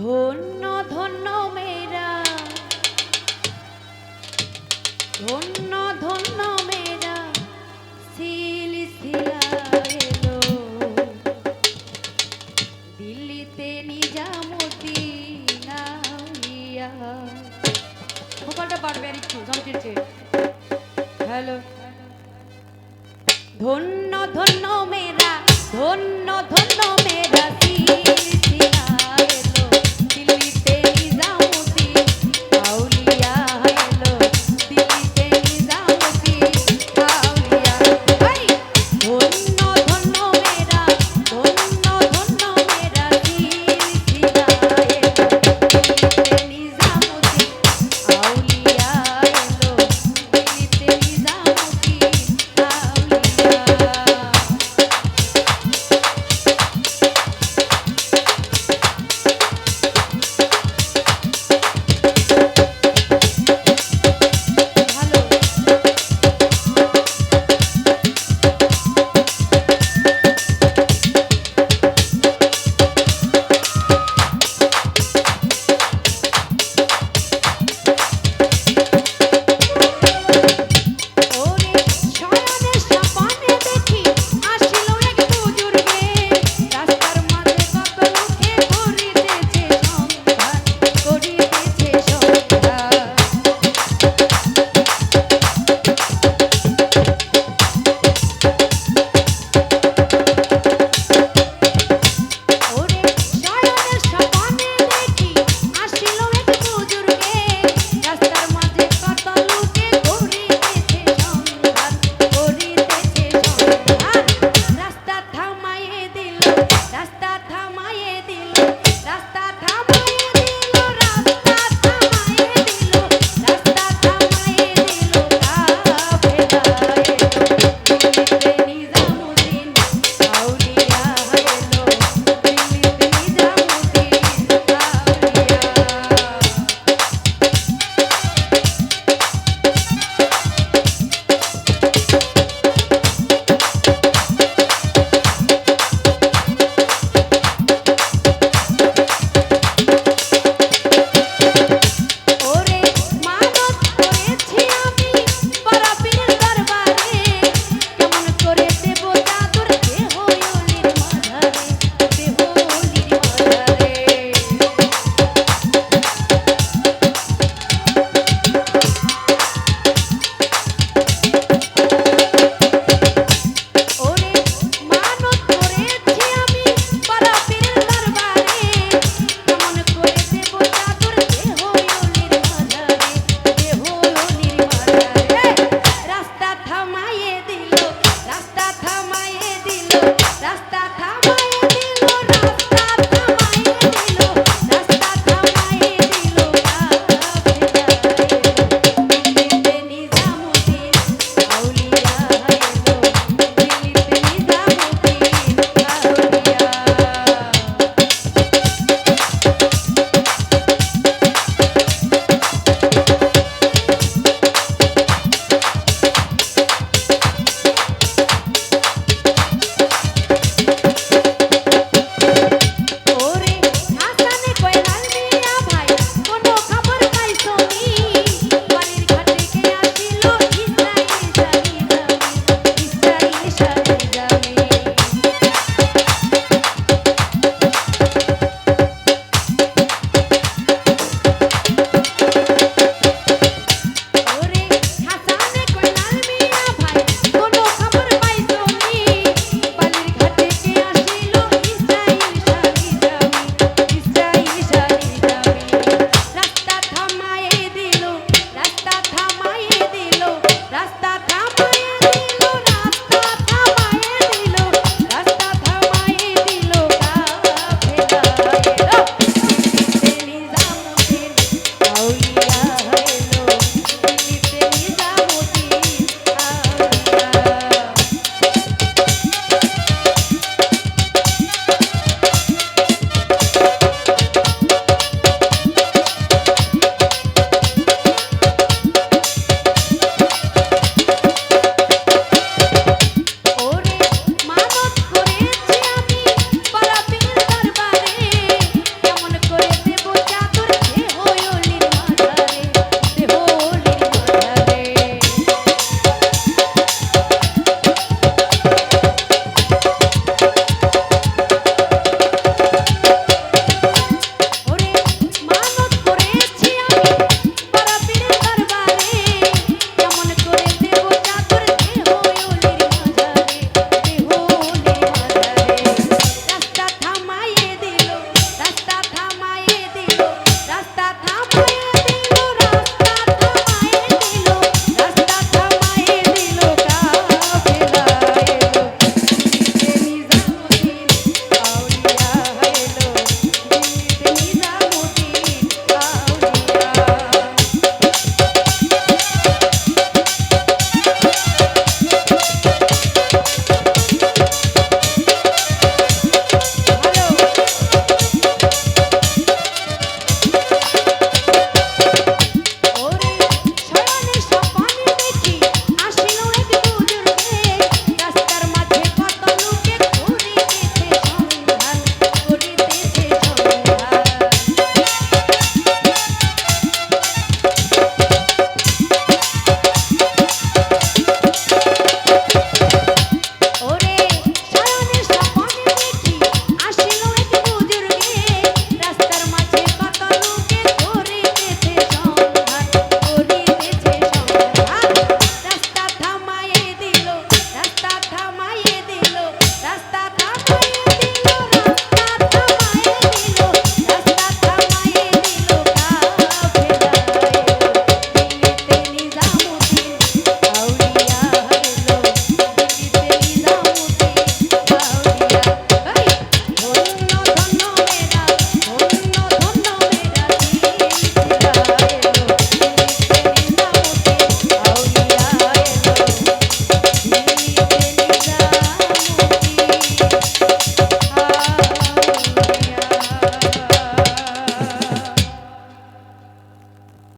ধন্য ধন্য মেরা ধন্য ধন্য মেরা সিলসিলা এলো। দিল্লিতে নিজামতি আইয়া ভোকালটা পারবে আর একটু যন্ত্রের চেয়ে। হ্যালো। ধন্য ধন্য মেরা ধন্য ধন্য